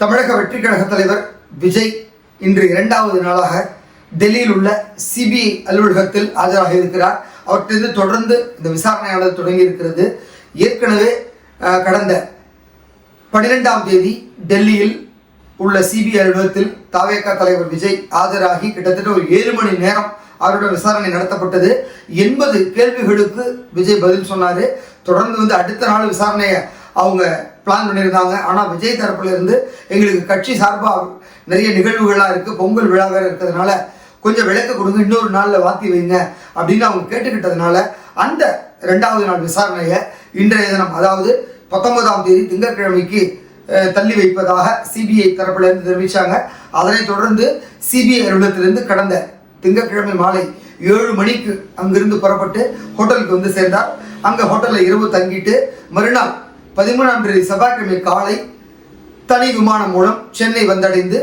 தமிழக வெற்றி கழக தலைவர் விஜய் இன்று இரண்டாவது நாளாக டெல்லியில் உள்ள சிபிஐ அலுவலகத்தில் ஆஜராக இருக்கிறார். அவற்றிலிருந்து தொடர்ந்து இந்த விசாரணையானது தொடங்கி இருக்கிறது. ஏற்கனவே கடந்த பன்னிரெண்டாம் தேதி டெல்லியில் உள்ள சிபிஐ அலுவலகத்தில் தாவேக்கா தலைவர் விஜய் ஆஜராகி கிட்டத்தட்ட ஒரு ஏழு மணி நேரம் அவருடன் விசாரணை நடத்தப்பட்டது. எண்பது கேள்விகளுக்கு விஜய் பதில் சொன்னார். தொடர்ந்து வந்து அடுத்த நாள் விசாரணையை அவங்க பிளான் பண்ணியிருந்தாங்க ஆனால் விஜய் தரப்புல இருந்து எங்களுக்கு கட்சி சார்பாக நிறைய நிகழ்வுகளாக இருக்குது பொங்கல் விழா வேறு இருக்கிறதுனால கொஞ்சம் விளக்கு கொடுங்க இன்னொரு நாளில் வாத்தி வைங்க அப்படின்னு அவங்க கேட்டுக்கிட்டதுனால அந்த ரெண்டாவது நாள் விசாரணையை இன்றைய தினம் அதாவது பத்தொன்பதாம் தேதி திங்கட்கிழமைக்கு தள்ளி வைப்பதாக சிபிஐ தரப்பிலிருந்து இருந்து தெரிவிச்சாங்க. அதனைத் தொடர்ந்து சிபிஐ அலுவலகத்திலிருந்து கடந்த திங்கட்கிழமை மாலை ஏழு மணிக்கு அங்கிருந்து புறப்பட்டு ஹோட்டலுக்கு வந்து சேர்ந்தார். அங்கே ஹோட்டலில் இரவு தங்கிட்டு மறுநாள் பதிமூணாம் தேதி செவ்வாய்க்கிழமை காலை தனி விமானம் மூலம் சென்னை வந்தடைந்து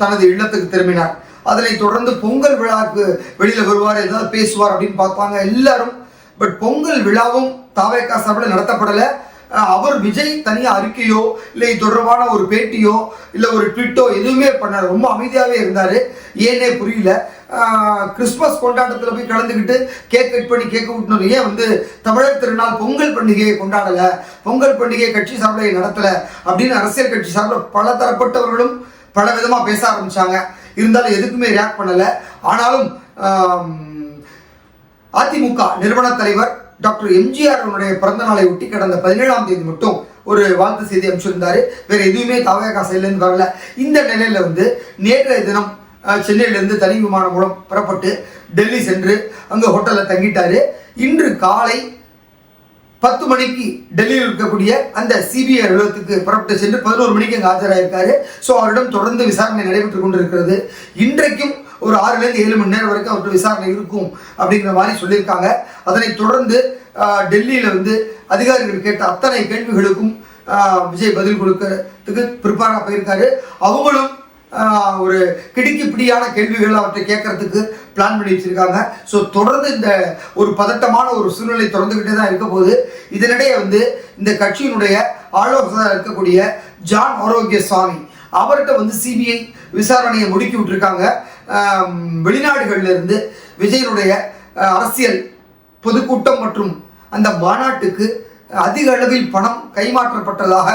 தனது இல்லத்துக்கு திரும்பினார். அதனை தொடர்ந்து பொங்கல் விழாவுக்கு வெளியில் வருவார் ஏதாவது பேசுவார் அப்படின்னு பார்ப்பாங்க எல்லாரும். பட் பொங்கல் விழாவும் தாவேக்கா சார்பில் நடத்தப்படலை. அவர் விஜய் தனியாக அறிக்கையோ இல்லை இது தொடர்பான ஒரு பேட்டியோ இல்லை ஒரு ட்விட்டோ எதுவுமே பண்ண ரொம்ப அமைதியாகவே இருந்தார். ஏனே புரியல. கிறிஸ்மஸ் கொண்டாட்டத்தில் போய் கலந்துக்கிட்டு கேக் கட் பண்ணி கேக் விட்டணும் ஏன் வந்து தமிழர் திருநாள் பொங்கல் பண்டிகையை கொண்டாடலை பொங்கல் பண்டிகையை கட்சி சார்பில் நடத்தலை அப்படின்னு அரசியல் கட்சி சார்பில் பல தரப்பட்டவர்களும் பல விதமாக பேச ஆரம்பிச்சாங்க. இருந்தாலும் எதுக்குமே ரியாக்ட் பண்ணலை. ஆனாலும் அதிமுக நிறுவன தலைவர் டாக்டர் எம்ஜிஆர் அவருடைய பிறந்த நாளை ஒட்டி கடந்த பதினேழாம் தேதி மட்டும் ஒரு வாழ்த்து செய்தி அமைச்சிருந்தாரு வேற எதுவுமே தவக சைட்லேருந்து வரல. இந்த நிலையில வந்து நேற்றைய தினம் சென்னையிலேருந்து சென்னையிலிருந்து தனி விமானம் மூலம் புறப்பட்டு டெல்லி சென்று அங்க ஹோட்டல்ல தங்கிட்டாரு. இன்று காலை பத்து மணிக்கு டெல்லியில் இருக்கக்கூடிய அந்த சிபிஐ அலுவலகத்துக்கு புறப்பட்டு சென்று பதினோரு மணிக்கு அங்கே ஆஜராயிருக்காரு. ஸோ அவரிடம் தொடர்ந்து விசாரணை நடைபெற்று கொண்டிருக்கிறது. இன்றைக்கும் ஒரு ஆறுலேருந்து ஏழு மணி நேரம் வரைக்கும் அவர்கிட்ட விசாரணை இருக்கும் அப்படிங்கிற மாதிரி சொல்லியிருக்காங்க. அதனைத் தொடர்ந்து டெல்லியில் வந்து அதிகாரிகள் கேட்ட அத்தனை கேள்விகளுக்கும் விஜய் பதில் கொடுக்கறதுக்கு ப்ரிப்பேராக போயிருக்காரு. அவங்களும் ஒரு ஒரு கிடுக்கிப்பிடியான கேள்விகள் அவற்றை கேட்கறதுக்கு பிளான் பண்ணி வச்சிருக்காங்க. ஸோ தொடர்ந்து இந்த ஒரு பதட்டமான ஒரு சூழ்நிலை தொடர்ந்துக்கிட்டே தான் இருக்க போது இதனிடையே வந்து இந்த கட்சியினுடைய ஆலோசகராக இருக்கக்கூடிய ஜான் ஆரோக்கிய சுவாமி அவர்கிட்ட வந்து சிபிஐ விசாரணையை முடுக்கி விட்டுருக்காங்க. வெளிநாடுகளிலிருந்து இருந்து விஜயனுடைய அரசியல் பொதுக்கூட்டம் மற்றும் அந்த மாநாட்டுக்கு அதிக அளவில் பணம் கைமாற்றப்பட்டதாக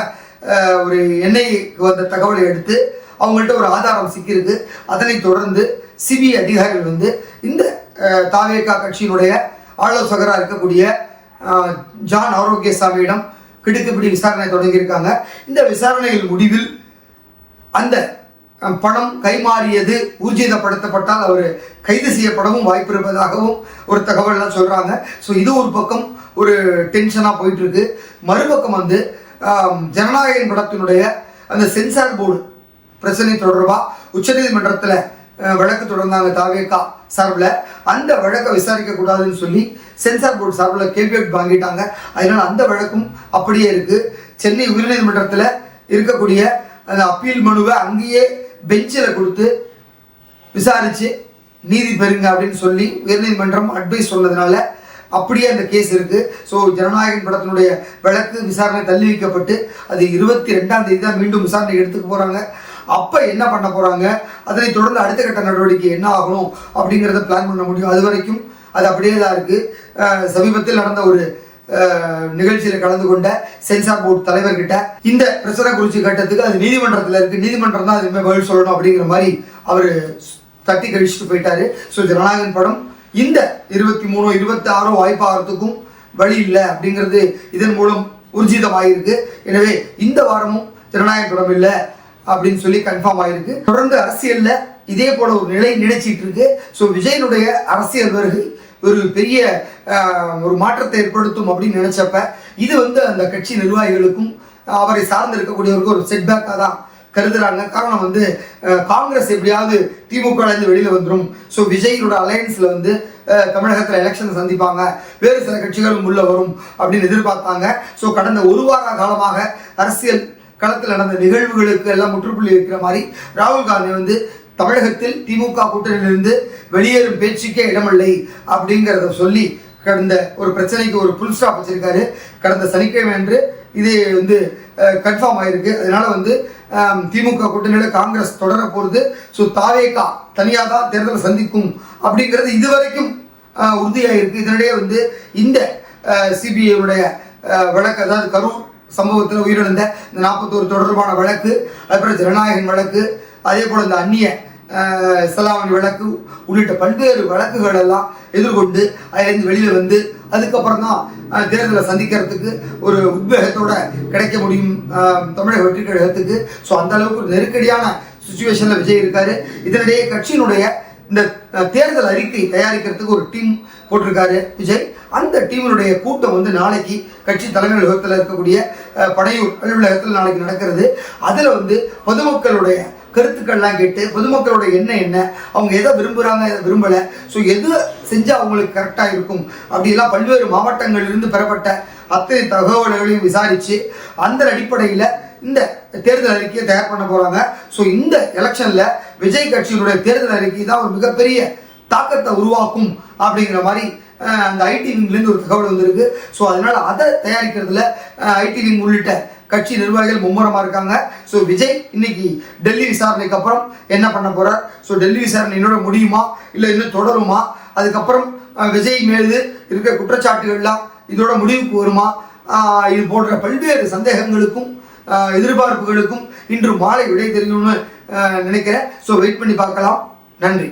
ஒரு எண்ணெய்க்கு வந்த தகவலை எடுத்து அவங்கள்ட்ட ஒரு ஆதாரம் சிக்கியிருக்கு. அதனை தொடர்ந்து சிபிஐ அதிகாரிகள் வந்து இந்த தாவேகா கட்சியினுடைய ஆலோசகராக இருக்கக்கூடிய ஜான் ஆரோக்கியசாமியிடம் கிடுக்குப்பிடி விசாரணை தொடங்கியிருக்காங்க. இந்த விசாரணையின் முடிவில் அந்த பணம் கைமாறியது ஊர்ஜிதப்படுத்தப்பட்டால் அவர் கைது செய்யப்படவும் வாய்ப்பு இருப்பதாகவும் ஒரு தகவல்லாம் சொல்கிறாங்க ஸோ இது ஒரு பக்கம் ஒரு டென்ஷனாக போயிட்டுருக்கு. மறுபக்கம் வந்து ஜனநாயக ஜனநாயகன் படத்தினுடைய அந்த சென்சார் போர்டு பிரச்சனை தொடர்பாக உச்சநீதிமன்றத்தில் வழக்கு தொடர்ந்தாங்க தாவேக்கா சார்பில். அந்த வழக்கை விசாரிக்கக்கூடாதுன்னு சொல்லி சென்சார் போர்டு சார்பில் கேள்வி வாங்கிட்டாங்க. அதனால் அந்த வழக்கும் அப்படியே இருக்குது சென்னை உயர்நீதிமன்றத்தில் இருக்கக்கூடிய அந்த அப்பீல் மனுவை அங்கேயே பெஞ்சில் கொடுத்து விசாரித்து நீதி பெறுங்க அப்படின்னு சொல்லி உயர்நீதிமன்றம் அட்வைஸ் சொன்னதுனால அப்படியே அந்த கேஸ் இருக்கு. ஸோ ஜனநாயகன் படத்தினுடைய வழக்கு விசாரணை தள்ளி வைக்கப்பட்டு அது இருபத்தி ரெண்டாம் தேதி தான் மீண்டும் விசாரணை எடுத்துக்க போகிறாங்க அப்போ என்ன பண்ண போகிறாங்க அதனை தொடர்ந்து அடுத்த கட்ட நடவடிக்கை என்ன ஆகணும் அப்படிங்கிறத பிளான் பண்ண முடியும். அது வரைக்கும் அது அப்படியே தான் இருக்குது சமீபத்தில் நடந்த ஒரு நிகழ்ச்சியில் கலந்து கொண்ட சென்சார் போர்டு தலைவர்கிட்ட இந்த பிரசுர குறிச்சி கட்டத்துக்கு அது நீதிமன்றத்தில் இருக்கு. நீதிமன்றம் தான் அதுமே பதில் சொல்லணும் அப்படிங்கிற மாதிரி அவர் தட்டி கழிச்சுட்டு போயிட்டாரு. ஸோ ஜனநாயகன் படம் இந்த இருபத்தி மூணோ இருபத்தி ஆறோ வாய்ப்பாகிறதுக்கும் வழி இல்லை அப்படிங்கிறது இதன் மூலம் ஊர்ஜிதமாயிருக்கு எனவே இந்த வாரமும் ஜனநாயக படம் இல்லை அப்படின்னு சொல்லி கன்ஃபார்ம் ஆயிருக்கு. தொடர்ந்து அரசியல்ல இதே போல ஒரு நிலை நினைச்சிட்டு இருக்கு. ஸோ விஜயனுடைய அரசியல் வருகை ஒரு பெரிய ஒரு மாற்றத்தை ஏற்படுத்தும் அப்படின்னு நினைச்சப்ப இது வந்து அந்த கட்சி நிர்வாகிகளுக்கும் அவரை சார்ந்து இருக்கக்கூடியவருக்கும் ஒரு செட்பேக்காக தான் கருதுறாங்க. காரணம் வந்து காங்கிரஸ் எப்படியாவது திமுக வெளியில் வந்துடும் ஸோ விஜயோட அலையன்ஸில் வந்து தமிழகத்தில் எலெக்ஷன் சந்திப்பாங்க. வேறு சில கட்சிகளும் உள்ள வரும் அப்படின்னு எதிர்பார்த்தாங்க. ஸோ கடந்த ஒரு வார காலமாக அரசியல் களத்தில் நடந்த நிகழ்வுகளுக்கு எல்லாம் முற்றுப்புள்ளி வைக்கிற மாதிரி ராகுல் காந்தி வந்து தமிழகத்தில் திமுக கூட்டணியிலிருந்து வெளியேறும் பேச்சுக்கே இடமில்லை அப்படிங்கிறத சொல்லி கடந்த ஒரு பிரச்சனைக்கு ஒரு புல் ஸ்டாப் வச்சிருக்காரு. கடந்த சனிக்கிழமை அன்று இது வந்து கன்ஃபார்ம் ஆயிருக்கு. அதனால வந்து திமுக கூட்டணியில் காங்கிரஸ் தொடர போகிறது ஸோ தாவேகா தனியாக தான் தேர்தலை சந்திக்கும் அப்படிங்கிறது இதுவரைக்கும் அஹ், உறுதியாயிருக்கு. இதனிடையே வந்து இந்த சிபிஐனுடைய வழக்கு அதாவது கரூர் சம்பவத்தில் உயிரிழந்த இந்த நாற்பத்தோரு தொடர்பான வழக்கு அதுக்கப்புறம் ஜனநாயகன் வழக்கு அதே போல் இந்த அந்நிய செலாவணி வழக்கு உள்ளிட்ட பல்வேறு வழக்குகள் எல்லாம் எதிர்கொண்டு அதிலிருந்து வெளியில் வந்து அதுக்கப்புறம் தான் தேர்தலை சந்திக்கிறதுக்கு ஒரு உத்வேகத்தோட கிடைக்க முடியும் தமிழக வெற்றி கழகத்துக்கு. ஸோ அந்த அளவுக்கு ஒரு நெருக்கடியான சுச்சுவேஷனில் விஜய் இருக்காரு. இதனிடையே கட்சியினுடைய இந்த தேர்தல் அறிக்கை தயாரிக்கிறதுக்கு ஒரு டீம் போட்டிருக்காரு விஜய். அந்த டீமினுடைய கூட்டம் வந்து நாளைக்கு கட்சி தலைமை அலுவலகத்தில் இருக்கக்கூடிய படையூர் அலுவலகத்தில் நாளைக்கு நடக்கிறது. அதில் வந்து பொதுமக்களுடைய கருத்துக்கள்லாம் கேட்டு பொதுமக்களோட எண்ணம் என்ன? அவங்க எதை விரும்புகிறாங்க எதை விரும்பலை? ஸோ எது செஞ்சால் அவங்களுக்கு கரெக்டாக இருக்கும்? அப்படிலாம் பல்வேறு மாவட்டங்களிலிருந்து பெறப்பட்ட அத்தனை தகவல்களையும் விசாரித்து அந்த அடிப்படையில் இந்த தேர்தல் அறிக்கையை தயார் பண்ண போகிறாங்க ஸோ இந்த எலெக்ஷனில் விஜய் கட்சியினுடைய தேர்தல் அறிக்கை தான் ஒரு மிகப்பெரிய தாக்கத்தை உருவாக்கும் அப்படிங்கிற மாதிரி அந்த ஐடி விங்லேருந்து ஒரு தகவல் வந்திருக்கு. ஸோ அதனால் அதை தயாரிக்கிறதுல ஐடி விங் உள்ளிட்ட கட்சி நிர்வாகிகள் மும்முரமாக இருக்காங்க. ஸோ விஜய் இன்னைக்கு டெல்லி விசாரணைக்கு அப்புறம் என்ன பண்ண போறார்? ஸோ டெல்லி விசாரணை என்னோட முடியுமா? இல்லை இன்னும் தொடருமா? அதுக்கப்புறம் விஜய் மேலது இருக்க குற்றச்சாட்டுகள்லாம் இதோட முடிவுக்கு வருமா? இது போன்ற பல்வேறு சந்தேகங்களுக்கும் எதிர்பார்ப்புகளுக்கும் இன்று மாலை விடை தெரியணும்னு நினைக்கிறேன். ஸோ வெயிட் பண்ணி பார்க்கலாம். நன்றி.